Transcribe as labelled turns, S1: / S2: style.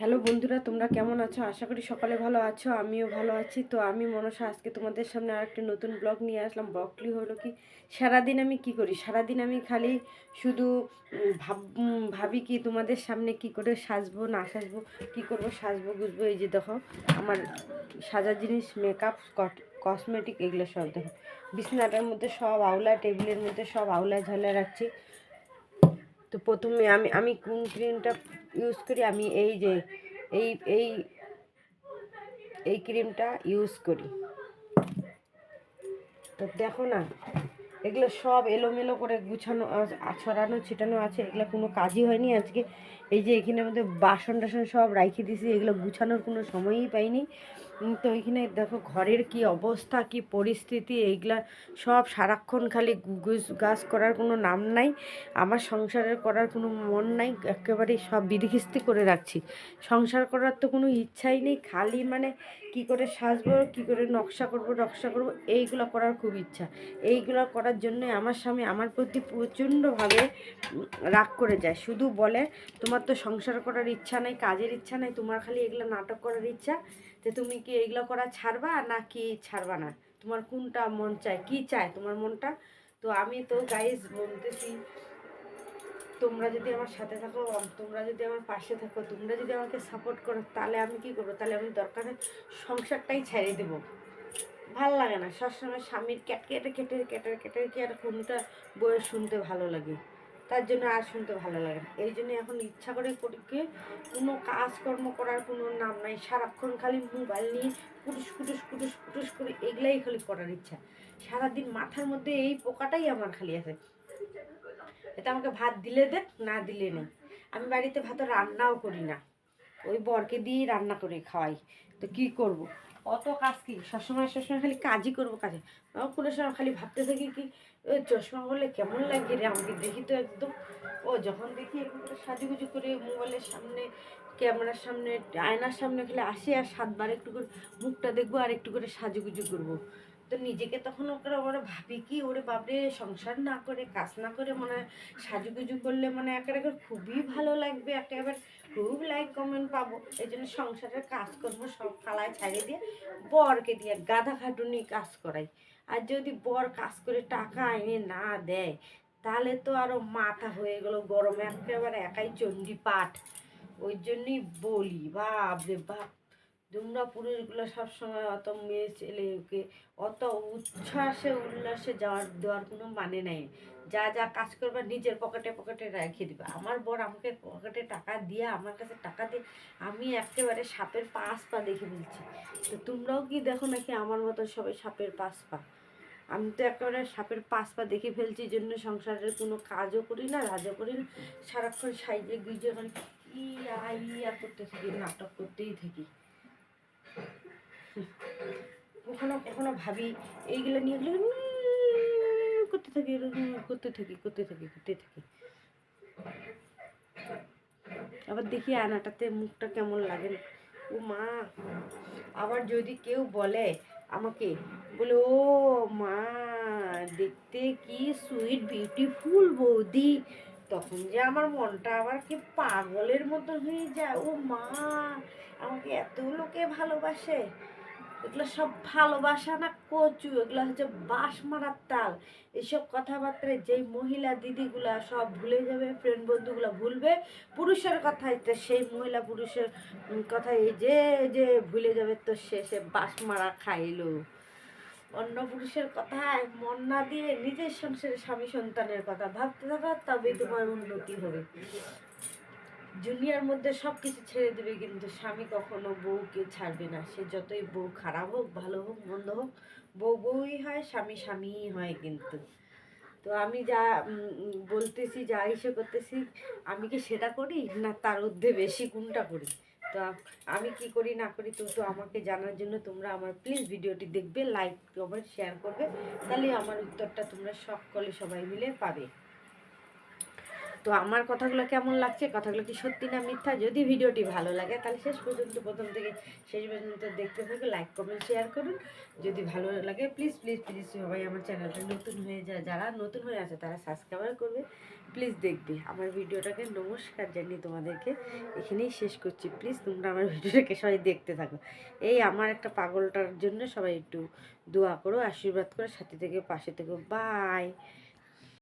S1: Hello বন্ধুরা, তোমরা কেমন আছো? আশা করি সকালে ভালো আছো, আমিও ভালো আছি। তো আমি মনসা, আজকে তোমাদের সামনে আর একটা নতুন ব্লগ নিয়ে আসলাম। ব্লগটি হলো কি, সারাদিন আমি কি করি? সারাদিন আমি খালি শুধু ভাব ভাবি কি তোমাদের সামনে কি করে সাজবো, না সাজবো, কি করব, সাজবো, গুজবো। এই যে দেখো, আমার সাজার জিনিস মেকআপ কসমেটিক এগুলো সব দেখো। বিছনাটার মধ্যে সব আউলা, টেবিলের মধ্যে সব আউলা ঝালা রাখছি। তো প্রথমে আমি আমি কোন ক্রিমটা ইউজ করি? আমি এই যে, এই এই এই ক্রিমটা ইউজ করি। তো দেখো না এগুলো সব এলোমেলো করে গুছানো ছড়ানো, ছিটানো আছে। এগুলো কোনো কাজই হয়নি আজকে। এই যে এখানের মধ্যে বাসন টাসন সব রাইখে দিয়েছি, এগুলো গুছানোর কোনো সময়ই পাইনি। তো এখানে দেখো ঘরের কি অবস্থা, কি পরিস্থিতি, এইগুলা সব সারাক্ষণ খালি গুছ, গাছ করার কোনো নাম নাই। আমার সংসারের করার কোনো মন নাই, একেবারেই সব বিধিখিস্তি করে রাখছি। সংসার করার তো কোনো ইচ্ছাই নেই, খালি মানে কি করে সাজবো, কি করে নকশা করব নকশা করব, এইগুলো করার খুব ইচ্ছা। এইগুলো করার জন্য আমার স্বামী আমার প্রতি প্রচণ্ডভাবে রাগ করে যায়। শুধু বলে, তোমার তো সংসার করার ইচ্ছা নেই, কাজের ইচ্ছা নেই, তোমার খালি এগুলো নাটক করার ইচ্ছা যে তুমি কি এগুলো করা ছাড়বা না কি ছাড়বা না? তোমার কোনটা মন চায়, কি চায় তোমার মনটা? তো আমি তো গাইজ বলতেছি, তোমরা যদি আমার সাথে থাকো, তোমরা যদি আমার পাশে থাকো, তোমরা যদি আমাকে সাপোর্ট করো, তাহলে আমি কি করব? তাহলে আমি দরকার সংসারটাই ছেড়ে দেবো। ভালো লাগে না। সবসময় স্বামীর ক্যাট কেটে কেটে কেটে কেটে কি আর কোনটা বইয়ে শুনতে ভালো লাগে। তার জন্য আর শুনতে ভালো লাগে না। এই জন্য এখন ইচ্ছা করে করি কি, কোনো কাজকর্ম করার কোনো নাম নাই। সারাক্ষণ খালি মোবাইল নিয়ে কুটুস কুটুস কুটুস কুটুস করে এগুলাই খালি করার ইচ্ছা। সারাদিন মাথার মধ্যে এই পোকাটাই আমার খালি আছে। এটা আমাকে ভাত দিলে দেখ না দিলে নেই আমি বাড়িতে ভাত রান্নাও করি না। ওই বরকে দিয়েই রান্না করে খাওয়াই। তো কি করব? অত কাজ কি? সবসময় সবসময় খালি কাজই করব কাজে। কোনো সময় খালি ভাবতে থাকি কি ওই চশমা বললে কেমন লাগে রে? আমাকে দেখি তো একদম। ও যখন দেখি এরকম করে সাজুগুজু করে মোবাইলের সামনে, ক্যামেরার সামনে, আয়নার সামনে খালি আসি আর সাতবার একটু করে মুখটা দেখব আর একটু করে সাজুগুজু করব। তো নিজেকে তখন ওকে ওরা ভাবি কি? ওরে বাপরে, সংসার না করে, কাজ না করে মানে সাজুগুজু করলে মানে একেবারে খুবই ভালো লাগবে, একেবারে খুব লাইক কমেন্ট পাবো। এই জন্য সংসারের কাজকর্ম সব ফালায় ছাড়িয়ে দিয়ে বরকে দিয়ে গাধা খাটুনি কাজ করাই। আর যদি বর কাজ করে টাকা এনে না দেয়, তাহলে তো আরও মাথা হয়ে গেল গরমে, একেবারে একাই চণ্ডী পাঠ ওই জন্যই বলি বাপ রে বাপ। তোমরা পুরুষগুলো সবসময় অত মেয়ে ছেলেকে, অত উচ্ছ্বাসে, উল্লাসে যাওয়ার, দেওয়ার কোনো মানে নাই। যা যা কাজ করবা নিজের পকেটে পকেটে রেখে দিবা। আমার বর আমাকে পকেটে টাকা দিয়ে, আমার কাছে টাকা দিয়ে আমি একেবারে সাপের পাঁচ পা দেখে ফেলছি। তো তোমরাও কি দেখো নাকি আমার মতো সবাই সাপের পাঁচ পা আমি তো একেবারে সাপের পাঁচ পা দেখে ফেলছি জন্য সংসারের কোনো কাজও করি না, রাজও করি না। সারাক্ষণ সাইজে গুজে মানে ইয়া ইয়া করতে থাকি, নাটক করতেই থাকি। কখনো কখনো ভাবি, এইগুলো নিয়ে করতে থাকি করতে থাকি করতে থাকি করতে থাকি আবার দেখি আনাটাতে মুখটা কেমন লাগে। ও মা, আবার যদি কেউ বলে আমাকে, বলে, ও মা, দেখতে কি সুইট বিউটিফুল বৌদি তখন যে আমার মনটা আবার কি পাগলের মতো হয়ে যায়। ও মা, আমাকে এত লোকে ভালোবাসে। এগুলো সব ভালোবাসা না কচু, এগুলো হচ্ছে বাস মারার তাল। এইসব কথাবার্তায় যেই মহিলা দিদিগুলা সব ভুলে যাবে ফ্রেন্ড বন্ধুগুলা ভুলবে, পুরুষের কথাই তো সেই মহিলা পুরুষের কথা এই যে যে ভুলে যাবে তো সে সে বাস মারা খাইলো। অন্য পুরুষের কথায় মন না দিয়ে নিজের সংসারে স্বামী সন্তানের কথা ভাবতে থাকা, তবেই তোমার উন্নতি হবে। জুনিয়ার মধ্যে সব কিছু ছেড়ে দেবে, কিন্তু স্বামী কখনো বউকে ছাড়বে না। সে যতই বউ খারাপ হোক, ভালো হোক, মন্দ হোক, বউ বউই হয়, স্বামী স্বামীই হয় কিন্তু। তো আমি যা বলতেছি, যা ইসে করতেছি, আমি কি সেটা করি না তার ঊর্ধ্বে বেশি কোনটা করি? তো আমি কি করি না করি তো আমাকে জানার জন্য তোমরা আমার প্লিজ ভিডিওটি দেখবে লাইক কমেন্ট শেয়ার করবে। তাহলে আমার উত্তরটা তোমরা সকলে সবাই মিলে পাবে। তো আমার কথাগুলো কেমন লাগছে? কথাগুলো কি সত্যি না মিথ্যা? যদি ভিডিওটি ভালো লাগে, তাহলে শেষ পর্যন্ত, প্রথম থেকে শেষ পর্যন্ত দেখতে থাকো লাইক কমেন্ট শেয়ার করুন। যদি ভালো লাগে প্লিজ প্লিজ প্লিজ সবাই আমার চ্যানেলটা নতুন হয়ে যায় যারা নতুন হয়ে আছে, তারা সাবস্ক্রাইব করবে। প্লিজ দেখবে। আমার ভিডিওটাকে নমস্কার জানিয়ে তোমাদেরকে এখানেই শেষ করছি। প্লিজ তোমরা আমার ভিডিওটাকে সবাই দেখতে থাকো। এই আমার একটা পাগলটার জন্য সবাই একটু দোয়া করো, আশীর্বাদ করো, সাথে থেকে পাশে থেকে। বাই